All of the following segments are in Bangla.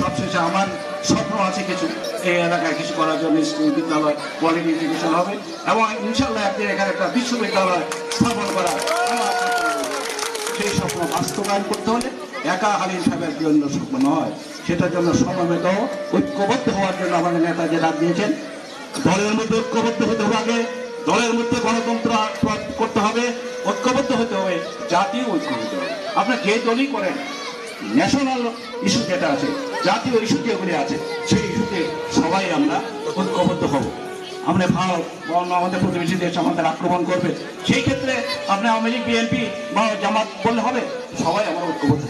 সবশেষে আমার স্বপ্ন আছে কিছু। এই এলাকায় কিছু করার জন্য স্কুল, বিদ্যালয় কোয়ালিটি এডুকেশন হবে এবং ইনশাল্লাহ একদিন এখানে একটা বিশ্ববিদ্যালয় স্থাপন করা সেই স্বপ্ন বাস্তবায়ন করতে হলে একা হালিম সাহেবের জন্য স্বপ্ন নয়। সেটার জন্য সমবেত, ঐক্যবদ্ধ হওয়ার জন্য আমাদের নেতা যে ডাক দিয়েছেন। দলের মধ্যে ঐক্যবদ্ধ হতে হবে দলের মধ্যে গণতন্ত্র করতে হবে, ঐক্যবদ্ধ হতে হবে, জাতীয় ঐক্য হতে হবে। আপনার যে দলই করেন? ন্যাশনাল ইস্যু যেটা আছে, জাতীয় ইস্যু যেগুলি আছে, সেই ইস্যুতে সবাই আমরা ঐক্যবদ্ধ হব। আমরা ভালো বরং আমাদের প্রতিবেশী দেশ আমাদের আক্রমণ করবে। সেই ক্ষেত্রে আপনি আওয়ামী লীগ, বিএনপি বা জামাত বললে হবে, সবাই আমরা ঐক্যবদ্ধ।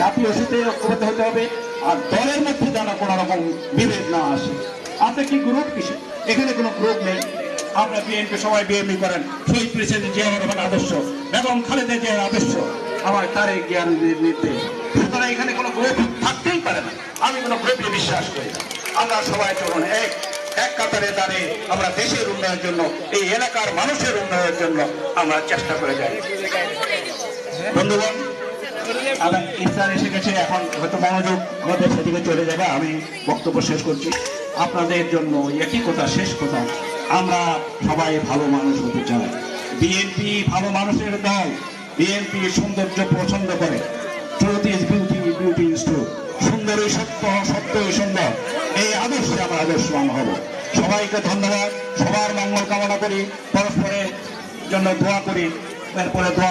জাতীয় ইস্যুতে ঐক্যবদ্ধ হতে হবে, আর দলের মধ্যে যেন কোনো রকম বিভেদ না আসে। আপনি কি গ্রুপ কিসে? এখানে কোনো গ্রুপ নেই। আমরা বিএনপি, সবাই বিএনপি করেন। শহীদ প্রেসিডেন্ট জিয়াউর রহমান আদর্শ, বেগম খালেদা জিয়ার আদর্শ। আমার তার জ্ঞান নির্দেশ এখানে কোনো গ্রুপ থাকতেই পারে না। আমি কোনো গ্রুপে বিশ্বাস করি না। আমরা সবাই চলুন এক এক কাতারে দাঁড়িয়ে আমরা দেশের উন্নয়নের জন্য, এই এলাকার মানুষের উন্নয়নের জন্য আমরা চেষ্টা করে যাই। বন্ধুগণ আমার ইফতার এসে গেছে, এখন হয়তো মনোযোগ আমাদের সেদিকে চলে যাবে, আমি বক্তব্য শেষ করছি। আপনাদের জন্য একই কথা, শেষ কথা। আমরা সবাই ভালো মানুষ হতে চাই। বিএনপি ভালো মানুষের দল, বিএনপি সৌন্দর্য পছন্দ করে। ট্রুথ সত্য সত্যই সুন্দর। এই আদর্শে আমরা আদর্শবান হব সবাইকে ধন্যবাদ। সবার মঙ্গল কামনা করি। পরস্পরের জন্য দোয়া করি। এরপরে দোয়া